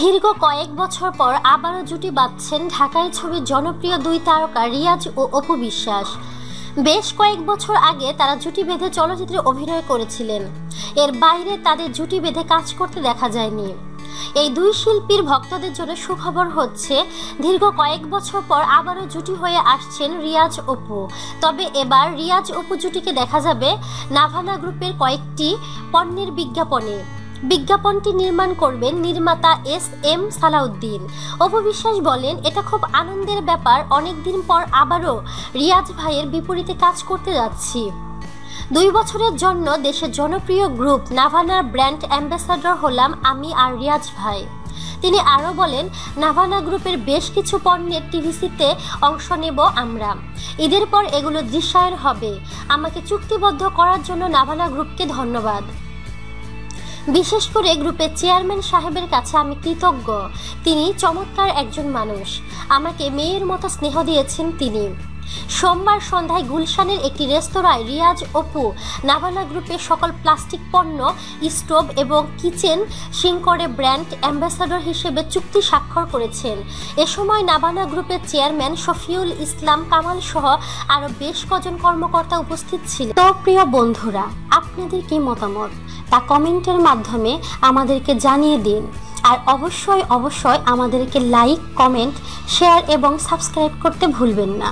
দীর্ঘ কয়েক বছর পর আবারও জুটি বাঁধছেন ঢাকায় ছবির জনপ্রিয় দুই তারকা রিয়াজ ও অপু বিশ্বাস। বেশ কয়েক বছর আগে তারা জুটি বেঁধে চলচ্চিত্রে অভিনয় করেছিলেন। এর বাইরে তাদের জুটি বেঁধে কাজ করতে দেখা যায়নি। এই দুই শিল্পীর ভক্তদের জন্য সুখবর হচ্ছে, দীর্ঘ কয়েক বছর পর আবারও জুটি হয়ে আসছেন রিয়াজ অপু। তবে এবার রিয়াজ অপু জুটিকে দেখা যাবে নাভানা গ্রুপের কয়েকটি পণ্যের বিজ্ঞাপনে। বিজ্ঞাপনটি নির্মাণ করবেন নির্মাতা এস এম সালাউদ্দিন। অপবিশ্বাস বলেন, এটা খুব আনন্দের ব্যাপার। অনেকদিন পর আবারও রিয়াজ ভাইয়ের বিপরীতে কাজ করতে যাচ্ছি। দুই বছরের জন্য দেশের জনপ্রিয় গ্রুপ নাভানার ব্র্যান্ড অ্যাম্বাসাডর হলাম আমি আর রিয়াজ ভাই। তিনি আরও বলেন, নাভানা গ্রুপের বেশ কিছু পণ্যের টিভিসিতে অংশ নেব আমরা। ঈদের পর এগুলো দৃশ্যায়ন হবে। আমাকে চুক্তিবদ্ধ করার জন্য নাভানা গ্রুপকে ধন্যবাদ। বিশেষ করে গ্রুপের চেয়ারম্যান সাহেবের কাছে আমি কৃতজ্ঞ। তিনি চমৎকার একজন মানুষ। আমাকে মেয়ের মতো স্নেহ দিয়েছেন তিনি। সোমবার সন্ধ্যায় গুলশানের একটি রেস্তোরাঁয় রিয়াজ অপু নাভানা গ্রুপের সকল প্লাস্টিক পণ্য, স্টোভ এবং কিচেন সিংকরে ব্র্যান্ড অ্যাম্বাসাডর হিসেবে চুক্তি স্বাক্ষর করেছেন। এ সময় নাভানা গ্রুপের চেয়ারম্যান শফিউল ইসলাম কামাল সহ আরও বেশ কজন কর্মকর্তা উপস্থিত ছিলেন। তো প্রিয় বন্ধুরা, আপনাদের কি মতামত? তা কমেন্টের মাধ্যমে আমাদেরকে জানিয়ে দিন। আর অবশ্যই অবশ্যই আমাদেরকে লাইক, কমেন্ট, শেয়ার এবং সাবস্ক্রাইব করতে ভুলবেন না।